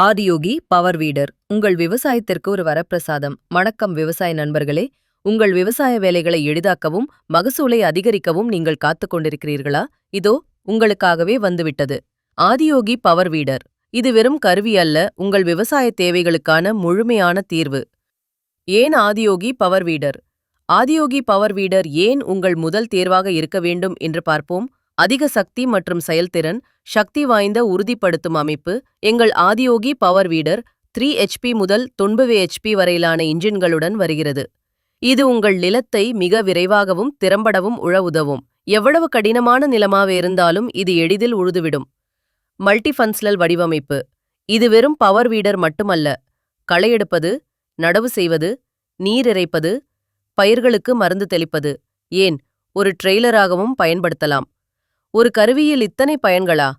Adiyogi power வீடர். உங்கள் விவசாயத்திற்கு ஒரு வரப்பிரசாதம். வணக்கம் விவசாய நண்பர்களே. உங்கள் விவசாய வேலைகளை எளிதாக்கவும் மகசூலை அதிகரிக்கவும் நீங்கள் காத்துக் கொண்டிருக்கிறீர்களா? இதோ உங்களுக்காகவே வந்துவிட்டது. Adiyogi power weeder. இது வெறும் கருவி அல்ல உங்கள் விவசாய தேவைகளுக்கான முழுமையான தீர்வு. ஏன் Adiyogi power weeder? Adiyogi power weeder ஏன் உங்கள் முதல் தேர்வாக இருக்க வேண்டும் என்று பார்ப்போம். அதிக சக்தி மற்றும் செயல்திறன் சக்தி வாய்ந்த உறுதிப்படுத்தும் அமைப்பு எங்கள் Adiyogi power weeder three HP முதல் தொன்பது ஹெச்பி வரையிலான இன்ஜின்களுடன் வருகிறது. இது உங்கள் நிலத்தை மிக விரைவாகவும் திறம்படவும் உழ உதவும் எவ்வளவு கடினமான நிலமாக இருந்தாலும் இது எளிதில் உழுதுவிடும். மல்டிஃபன்ஸ்லல் வடிவமைப்பு. இது வெறும் பவர் வீடர் மட்டுமல்ல. களையெடுப்பது நடவு செய்வது நீர் இறைப்பது பயிர்களுக்கு மருந்து தெளிப்பது. ஏன்? ஒரு ட்ரெய்லராகவும் பயன்படுத்தலாம். ஒரு கருவியில் இத்தனை பயன்களா?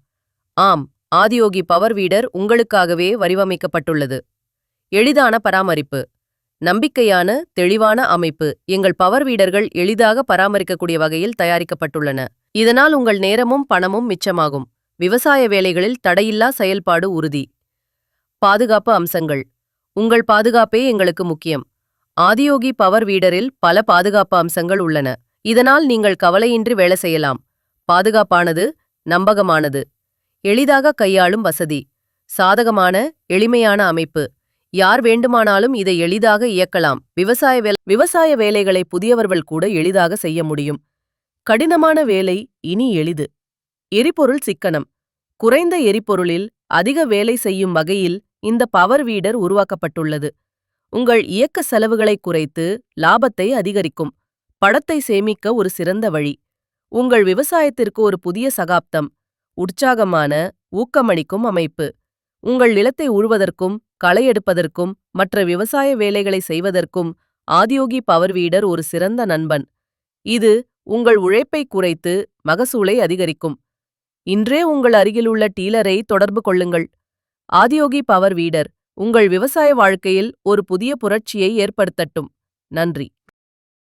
ஆம் ஆதியோகி பவர் வீடர் உங்களுக்காகவே வடிவமைக்கப்பட்டுள்ளது. எளிதான பராமரிப்பு. நம்பிக்கையான தெளிவான அமைப்பு. எங்கள் பவர் வீடர்கள் எளிதாக பராமரிக்கக்கூடிய வகையில் தயாரிக்கப்பட்டுள்ளன. இதனால் உங்கள் நேரமும் பணமும் மிச்சமாகும். விவசாய வேலைகளில் தடையில்லா செயல்பாடு உறுதி. பாதுகாப்பு அம்சங்கள். உங்கள் பாதுகாப்பே எங்களுக்கு முக்கியம். ஆதியோகி பவர் வீடரில் பல பாதுகாப்பு அம்சங்கள் உள்ளன. இதனால் நீங்கள் கவலையின்றி வேலை செய்யலாம். பாதுகாப்பானது நம்பகமானது. எளிதாக கையாளும் வசதி. சாதகமான எளிமையான அமைப்பு. யார் வேண்டுமானாலும் இதை எளிதாக இயக்கலாம். விவசாய வேலை விவசாய வேலைகளை புதியவர்கள் கூட எளிதாக செய்ய முடியும். கடினமான வேலை இனி எளிது. எரிபொருள் சிக்கனம். குறைந்த எரிபொருளில் அதிக வேலை செய்யும் வகையில் இந்த பவர் வீடர் உருவாக்கப்பட்டுள்ளது. உங்கள் இயக்க செலவுகளை குறைத்து லாபத்தை அதிகரிக்கும். படத்தை சேமிக்க ஒரு சிறந்த வழி. உங்கள் விவசாயத்திற்கு ஒரு புதிய சகாப்தம் உற்சாகமான ஊக்கமளிக்கும் அமைப்பு. உங்கள் நிலத்தை உழுவதற்கும் களை எடுப்பதற்கும் மற்ற விவசாய வேலைகளை செய்வதற்கும் ஆதியோகி பவர் வீடர் ஒரு சிறந்த நண்பன். இது உங்கள் உழைப்பை குறைத்து மகசூலை அதிகரிக்கும். இன்றே உங்கள் அருகிலுள்ள டீலரை தொடர்பு கொள்ளுங்கள். ஆதியோகி பவர் வீடர் உங்கள் விவசாய வாழ்க்கையில் ஒரு புதிய புரட்சியை ஏற்படுத்தட்டும். நன்றி.